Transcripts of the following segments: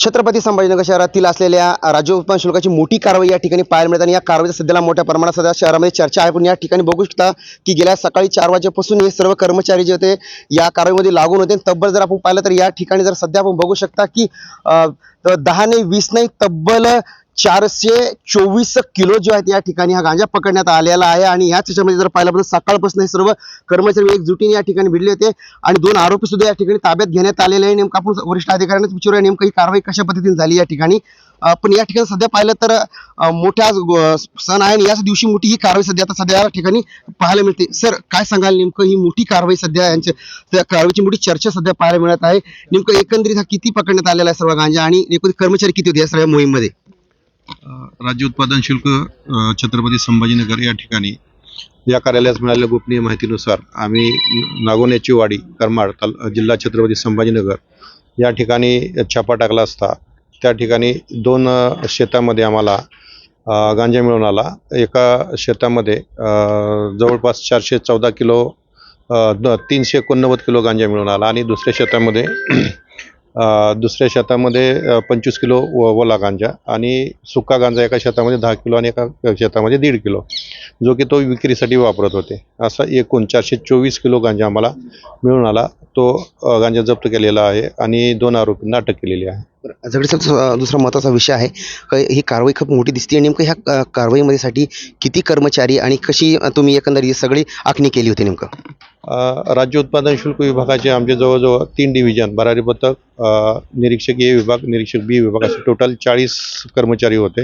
छत्रपती संभाजीनगर शहरातील असलेल्या राज्य उत्पन्न शुल्काची मोठी कारवाई या ठिकाणी पाहायला मिळते आणि या कारवाईचा सध्याला मोठ्या प्रमाणात सध्या शहरामध्ये चर्चा आहे. पण या ठिकाणी बघू शकता की गेल्या सकाळी चार वाजेपासून हे सर्व कर्मचारी जे होते या कारवाईमध्ये लागून होते. तब्बल जर आपण पाहिलं तर या ठिकाणी जर सध्या आपण बघू शकता की तर दहा नाही वीस नाही तब्बल चारशे चोवीस किलो जो आहेत या ठिकाणी हा गांजा पकडण्यात आलेला आहे. आणि याच याच्यामध्ये जर पाहिलं तर सकाळपासून हे सर्व कर्मचारी एकजुटीने या ठिकाणी भिडले होते. आणि दोन आरोपी सुद्धा या ठिकाणी ताब्यात घेण्यात आलेले आहे. नेमकं आपण वरिष्ठ अधिकाऱ्यांनाच विचारूया नेमकं ही कारवाई कशा पद्धतीने झाली या ठिकाणी? पण या ठिकाणी सध्या पाहिलं तर मोठ्या सण आहे आणि याच दिवशी मोठी ही कारवाई सध्या आता सध्या या ठिकाणी पाहायला मिळते. सर काय सांगाल नेमकं ही मोठी कारवाई सध्या यांच्या त्या कारवाईची मोठी चर्चा सध्या पाहायला मिळत आहे. नेमकं एकंदरीत हा किती पकडण्यात आलेला आहे सर्व गांजा? आणि एकूण कर्मचारी किती होते या सगळ्या मोहीममध्ये? राज्य उत्पादन शुल्क छत्रपती संभाजीनगर या ठिकाणी या कार्यालयास मिळालेल्या गोपनीय माहितीनुसार आम्ही नागोन्याची वाडी करमाड ताल जिल्हा छत्रपती संभाजीनगर या ठिकाणी छापा टाकला असता. त्या ठिकाणी दोन शेतामध्ये आम्हाला गांजा मिळून आला. एका शेतामध्ये जवळपास चारशे चौदा किलो द- तीनशे एकोणनव्वद किलो गांजा मिळून आला आणि दुसऱ्या शेतामध्ये दुसऱ्या शेतामध्ये पंचवीस किलो व- ओला गांजा आणि सुका गांजा एका शेतामध्ये दहा किलो आणि एका शेतामध्ये दीड किलो. जो की तो विक्रीसाठी वापरत होते. असा एकूण चारशे चोवीस किलो गांजा आम्हाला मिळून आला. तो गांजा जप्त केलेला आहे आणि दोन आरोपींना अटक केलेली आहे. दुसरा महत्त्वाचा विषय आहे. क- ही कारवाई खूप मोठी दिसते आणि नेमकं ह्या कारवाईमध्ये साठी किती कर्मचारी आणि कशी तुम्ही एकंदरीत सगळी आखणी केली होती नेमकं? राज्य उत्पादन शुल्क विभागाचे आमचे जवळजवळ तीन डिव्हिजन बरारी पथक निरीक्षक ए विभाग निरीक्षक बी विभाग असे टोटल चाळीस कर्मचारी होते.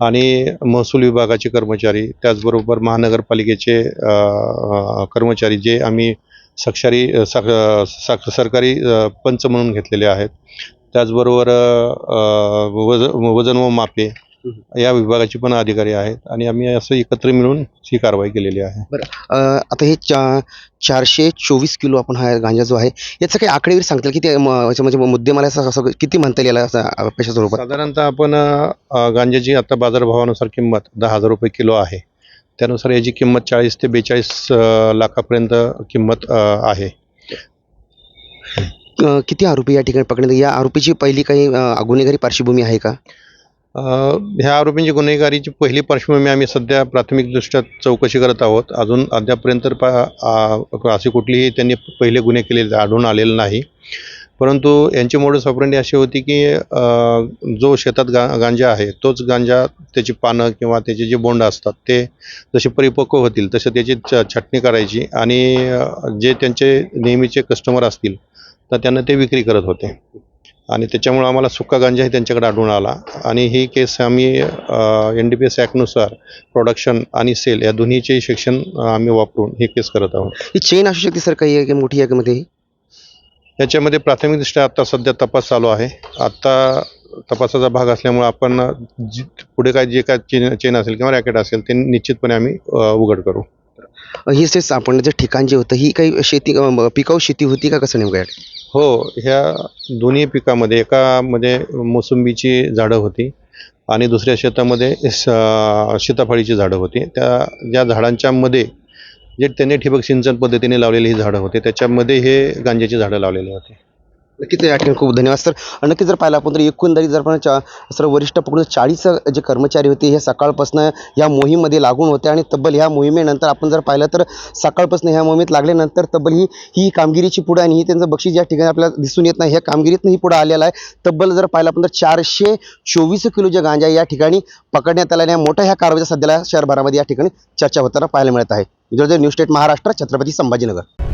आणि महसूल विभागाचे कर्मचारी त्याचबरोबर महानगरपालिकेचे कर्मचारी जे आम्ही साक्षारी साक साक सरकारी पंच म्हणून घेतलेले आहेत. त्याचबरोबर वज वजन व मापे या विभागाचे पण अधिकारी आहेत आणि आम्ही असं एकत्र मिळून ही कारवाई केलेली आहे. अ, आता हे चा चारशे चोवीस किलो आपण हा गांजा जो आहे याचं काही आकडेवारी सांगता की ते म- याचं म्हणजे मुद्देमाला असं असं किती म्हणता येईल याला असं पैशा स्वरूपात साधारणतः आपण अ, गांजाची आता बाजारभावानुसार किंमत दहा हजार रुपये किलो आहे. त्यानुसार याची किंमत चाळीस ते बेचाळीस अ, लाखापर्यंत किंमत अ, आहे. अ, किती आरोपी या ठिकाणी पकडण्यात या आरोपीची पहिली काही अ, गुन्हेगारी पार्श्वभूमी आहे का? ह्या आरोपींची गुन्हेगारीची पहिली पार्श्वभूमी आम्ही सध्या प्राथमिकदृष्ट्या चौकशी करत आहोत. अजून अद्यापर्यंत पा अशी कुठलीही त्यांनी पहिले गुन्हे केलेले आढळून आलेले नाही. परंतु यांची मोडस ऑपरेंडी अशी होती की जो शेतात गा गांजा आहे तोच गांजा त्याची पानं किंवा त्याचे जे बोंड असतात ते जसे परिपक्व होतील तसे त्याची च छाटणी करायची आणि जे त्यांचे नेहमीचे कस्टमर असतील तर त्यांना ते विक्री करत होते. आणि त्याच्यामुळं आम्हाला सुका गांजाही त्यांच्याकडे आढळून आला. आणि ही केस आम्ही एन डी पी एस ॲक्टनुसार प्रोडक्शन आणि सेल या दोन्हीचे सेक्शन आम्ही वापरून ही केस करत आहोत. ही चेन असू शकते सर काही आहे की मोठी आहे का मध्ये याच्यामध्ये प्राथमिकदृष्ट्या आता सध्या तपास चालू आहे. आत्ता तपासाचा भाग असल्यामुळे आपण जी पुढे काय जे काय चेन चेन असेल किंवा रॅकेट असेल ते निश्चितपणे आम्ही उघड करू. ही जे आपण जे ठिकाण जे होतं ही काही शेती पिकाऊ शेती होती का कसं नेमकं? हो ह्या दोन्ही पिकामध्ये एकामध्ये मोसंबीची झाडं होती आणि दुसऱ्या शेतामध्ये स- सीताफळीची झाडं होती. त्या ज्या झाडांच्यामध्ये जे त्यांनी ठिबक सिंचन पद्धतीने लावलेली ही झाडं होते त्याच्यामध्ये हे गांज्याची झाडं लावलेली होती. नक्कीच या ठिकाणी खूप धन्यवाद सर. नक्की जर पाहिलं आपण तर एकंदरीत जर आपण चा- सर वरिष्ठ पकडून चाळीस जे कर्मचारी होते हे सकाळपासून या मोहीममध्ये लागून होते आणि तब्बल ह्या मोहिमेनंतर आपण जर पाहिलं तर सकाळपासून ह्या मोहिमेत लागल्यानंतर तब्बल ही ही कामगिरीची पुढे आणि ही त्यांचं बक्षीस या ठिकाणी आपल्याला दिसून येत नाही ह्या कामगिरीतनं ही पुढे आलेला आहे. तब्बल जर पाहिलं आपण तर चारशे चोवीस किलो जे गांजा या ठिकाणी पकडण्यात आल्याने मोठ्या ह्या कारवाईचा सध्याला शहरभरामध्ये या ठिकाणी चर्चा होताना पाहायला मिळत आहे. Vidarbha new state Maharashtra Chhatrapati Sambhajinagar.